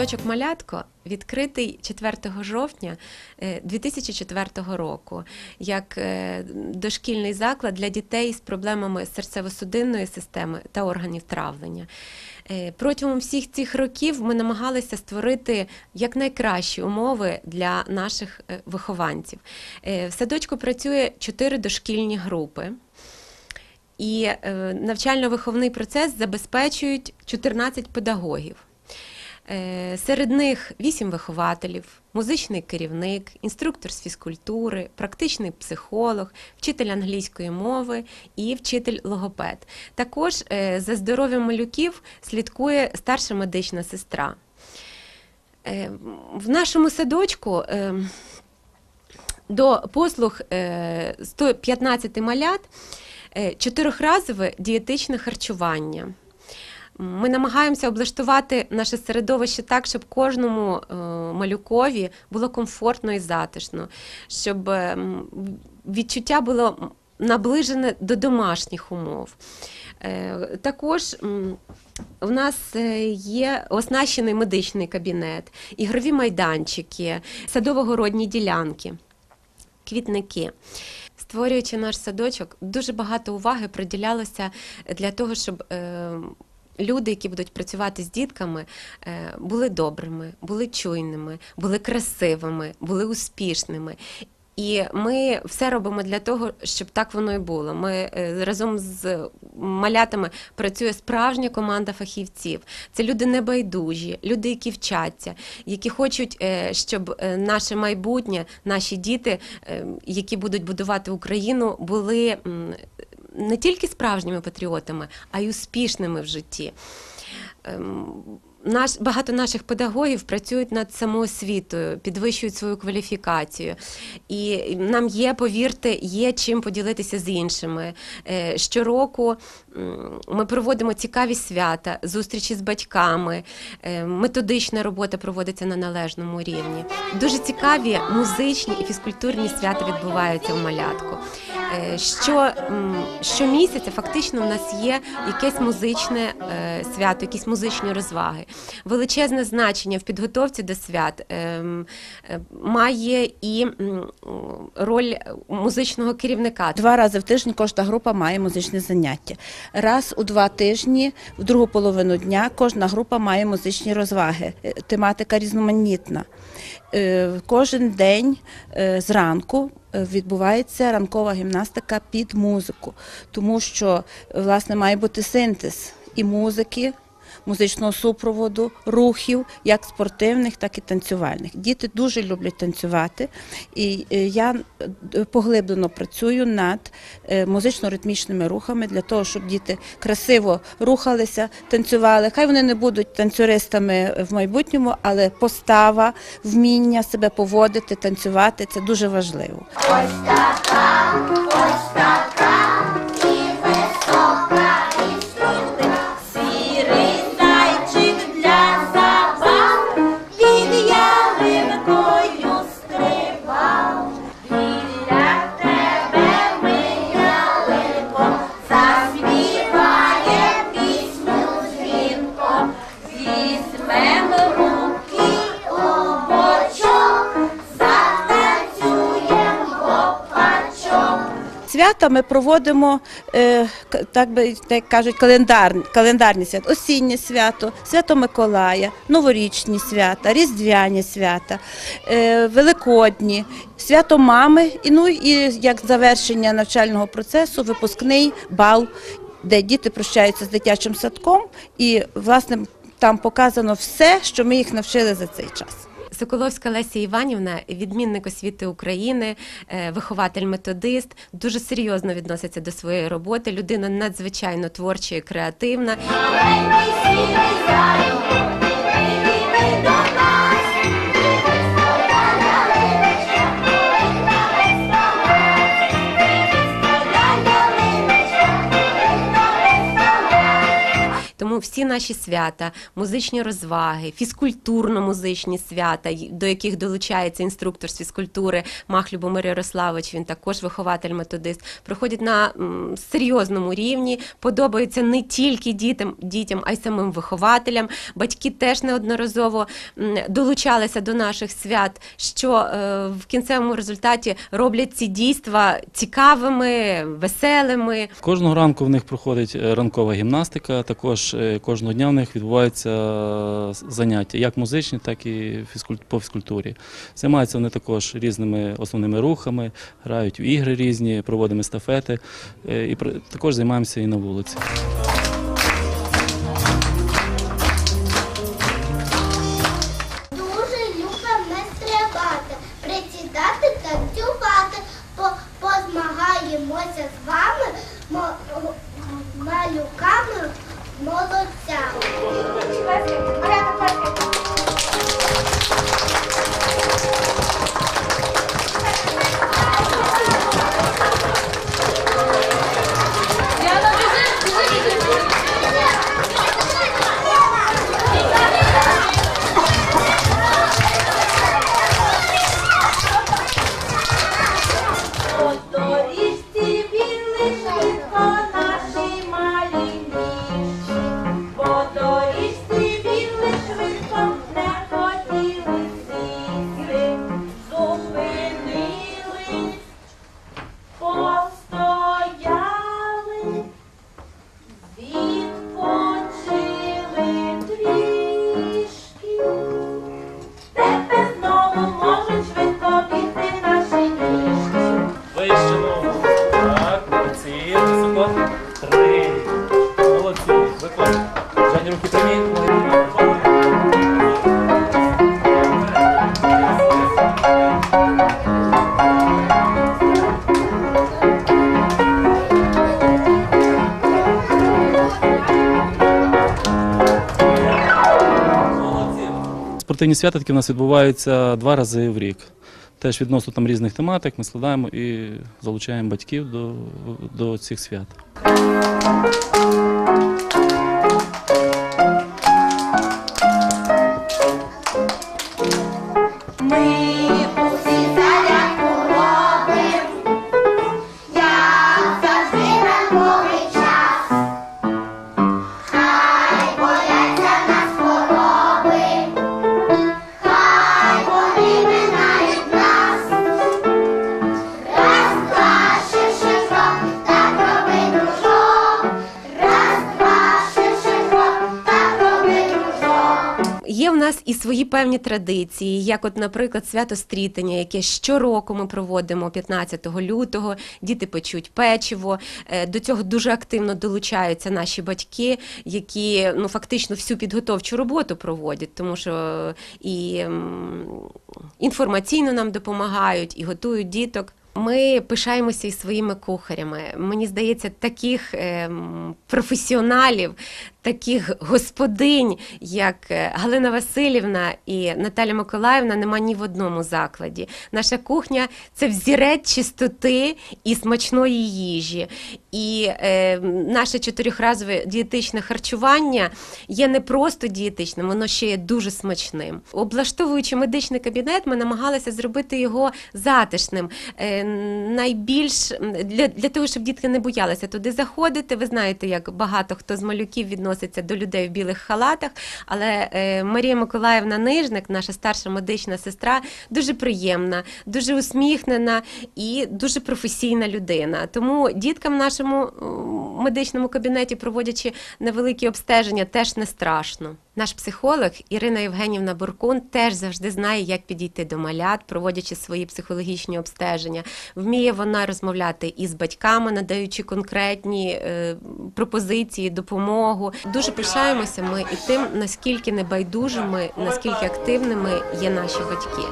Садочок Малятко відкритий 4 жовтня е, 2004 року як е, дошкільний заклад для дітей з проблемами серцево-судинної системи та органів травлення. Е, Протягом всіх цих років ми намагалися створити якнайкращі умови для наших е, вихованців. Е, В садочку працює чотири дошкільні групи. І е, навчально-виховний процес забезпечують 14 педагогів. Е, Серед них 8 вихователів, музичний керівник, інструктор з фізкультури, практичний психолог, вчитель англійської мови і вчитель логопед. Також е, за здоров'ям малюків слідкує старша медична сестра. Е, В нашому садочку до послуг е, 115 малят чотирьохразове дієтичне харчування. Ми намагаємося облаштувати наше середовище так, щоб кожному е, малюкові було комфортно і затишно, щоб е, відчуття було наближене до домашніх умов. Е, Також в нас є оснащений медичний кабінет, ігрові майданчики, садово-городні ділянки, квітники. Створюючи наш садочок, дуже багато уваги приділялося для того, щоб люди, які будуть працювати з дітками, е, були добрими, були чуйними, були красивими, були успішними. І ми все робимо для того, щоб так воно і було. Ми е, разом з малятами працює справжня команда фахівців. Це люди небайдужі, люди, які вчаться, які хочуть, е, щоб наше майбутнє, наші діти, які будуть будувати Україну, були не тільки справжніми патріотами, а й успішними в житті. Ем, Наш багато наших педагогів працюють над самоосвітою, підвищують свою кваліфікацію, і нам є, повірте, є чим поділитися з іншими. Е, Щороку ми проводимо цікаві свята, зустрічі з батьками, е, методична робота проводиться на належному рівні. Дуже цікаві музичні і фізкультурні свята відбуваються в малятку. Е, Що, щомісяця фактично в нас є якесь музичне е, свято, якісь музичні розваги. Величезне значення в підготовці до свят ем, е, має і роль музичного керівника. Два рази в тиждень кожна група має музичне заняття. Раз у два тижні, в другу половину дня, кожна група має музичні розваги. Тематика різноманітна. Кожен день зранку відбувається ранкова гімнастика під музику, тому що власне має бути синтез і музики. Музичного супроводу, рухів, як спортивних, так і танцювальних. Діти дуже люблять танцювати, і е, я е, поглиблено працюю над е, музично-ритмічними рухами для того, щоб діти красиво рухалися, танцювали. Хай вони не будуть танцюристами в майбутньому, але постава, вміння себе поводити, танцювати це дуже важливо. Сірий Свята ми проводимо, е, так би як кажуть, календарні, календарні свята, осіннє свято, свято Миколая, новорічні свята, різдвяні свята, е, великодні, свято мами, і ну і як завершення навчального процесу, випускний бал, де діти прощаються з дитячим садком, і власне там показано все, що ми їх навчили за цей час. Соколовська Леся Іванівна, відмінник освіти України, е, вихователь-методист, дуже серйозно відноситься до своєї роботи. Людина надзвичайно творча і креативна. Всі наші свята, музичні розваги, фізкультурно-музичні свята, до яких долучається інструктор з фізкультури Мах Любомир Ярославович, він також вихователь-методист, проходять на серйозному рівні, подобаються не тільки дітям, дітям, а й самим вихователям. Батьки теж неодноразово долучалися до наших свят, що е, в кінцевому результаті роблять ці дійства цікавими, веселими. Кожного ранку в них проходить е, ранкова гімнастика. Також е, кожного дня в них відбуваються е, заняття, як музичні, так і по фізкультурі. Займаються вони також різними основними рухами, грають в ігри різні, проводимо естафети е, і також займаємося і на вулиці. По Спортивні свята такі в нас відбуваються два рази в рік. Теж відносно там різних тематик ми складаємо і залучаємо батьків до, до цих свят. Усі Є в нас і свої певні традиції, як, от, наприклад, свято стрітання, яке щороку ми проводимо 15 лютого. Діти печуть печиво. Е, До цього дуже активно долучаються наші батьки, які ну фактично всю підготовчу роботу проводять, тому що і інформаційно нам допомагають, і готують діток. Ми пишаємося і своїми кухарями. Мені здається, таких ем, професіоналів, таких господинь, як е, Галина Васильівна і Наталя Миколаївна, нема ні в одному закладі. Наша кухня це взірець чистоти і смачної їжі. І е, наше чотирьохразове дієтичне харчування є не просто дієтичним, воно ще є дуже смачним. Облаштовуючи медичний кабінет, ми намагалися зробити його затишним. Е, найбільш для, для того, щоб дітки не боялися туди заходити. Ви знаєте, як багато хто з малюків відноситься до людей в білих халатах. Але е, Марія Миколаївна Нижник, наша старша медична сестра, дуже приємна, дуже усміхнена і дуже професійна людина. Тому діткам в нашому медичному кабінеті, проводячи невеликі обстеження, теж не страшно. Наш психолог Ірина Євгенівна Буркун теж завжди знає, як підійти до малят, проводячи свої психологічні обстеження. Вміє вона розмовляти із батьками, надаючи конкретні е, пропозиції, допомогу. Дуже пишаємося ми і тим, наскільки небайдужими, наскільки активними є наші батьки.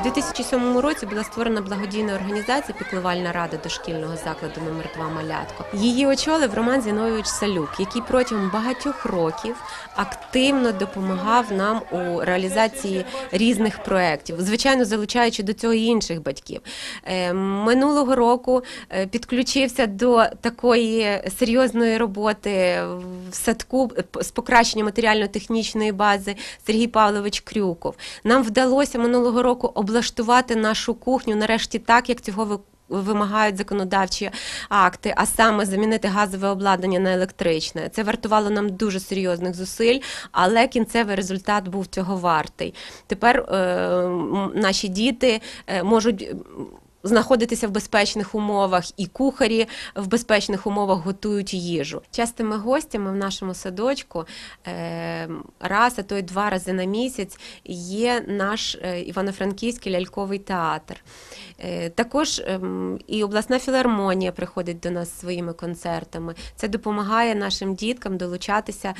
У 2007 році була створена благодійна організація Піклувальна рада дошкільного закладу номер 2 Малятко. Її очолив Роман Зіновійович Салюк, який протягом багатьох років активно постійно допомагав нам у реалізації різних проєктів, звичайно, залучаючи до цього інших батьків. Е, Минулого року е, підключився до такої серйозної роботи в садку е, з покращення матеріально-технічної бази Сергій Павлович Крюков. Нам вдалося минулого року облаштувати нашу кухню нарешті так, як цього вимагають законодавчі акти, а саме замінити газове обладнання на електричне. Це вартувало нам дуже серйозних зусиль, але кінцевий результат був цього вартий. Тепер е, наші діти е, можуть. Знаходитися в безпечних умовах, і кухарі в безпечних умовах готують їжу. Частими гостями в нашому садочку е, раз, а то й два рази на місяць є наш е, Івано-Франківський ляльковий театр. Е, Також ем, і обласна філармонія приходить до нас своїми концертами. Це допомагає нашим діткам долучатися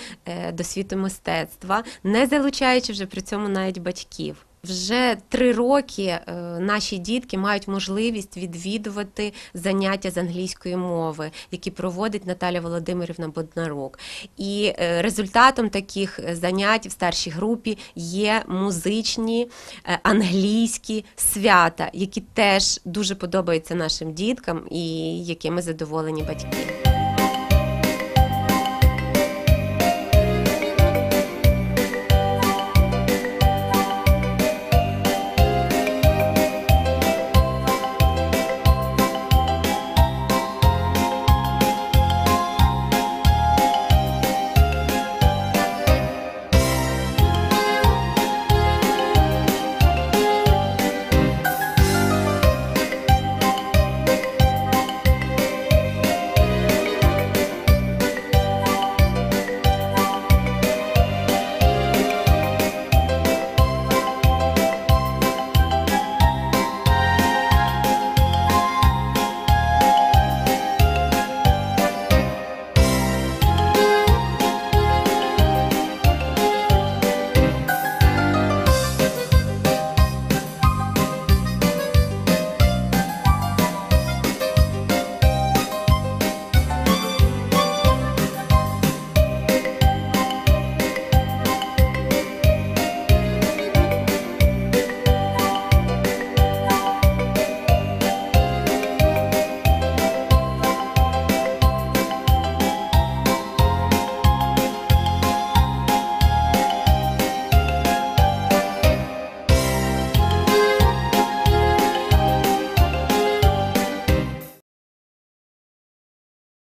до світу мистецтва, не залучаючи вже при цьому навіть батьків. Вже три роки е, наші дітки мають можливість відвідувати заняття з англійської мови, які проводить Наталя Володимирівна Боднарук. І е, результатом таких е, занять в старшій групі є музичні англійські свята, які теж дуже подобаються нашим діткам і якими задоволені батьки.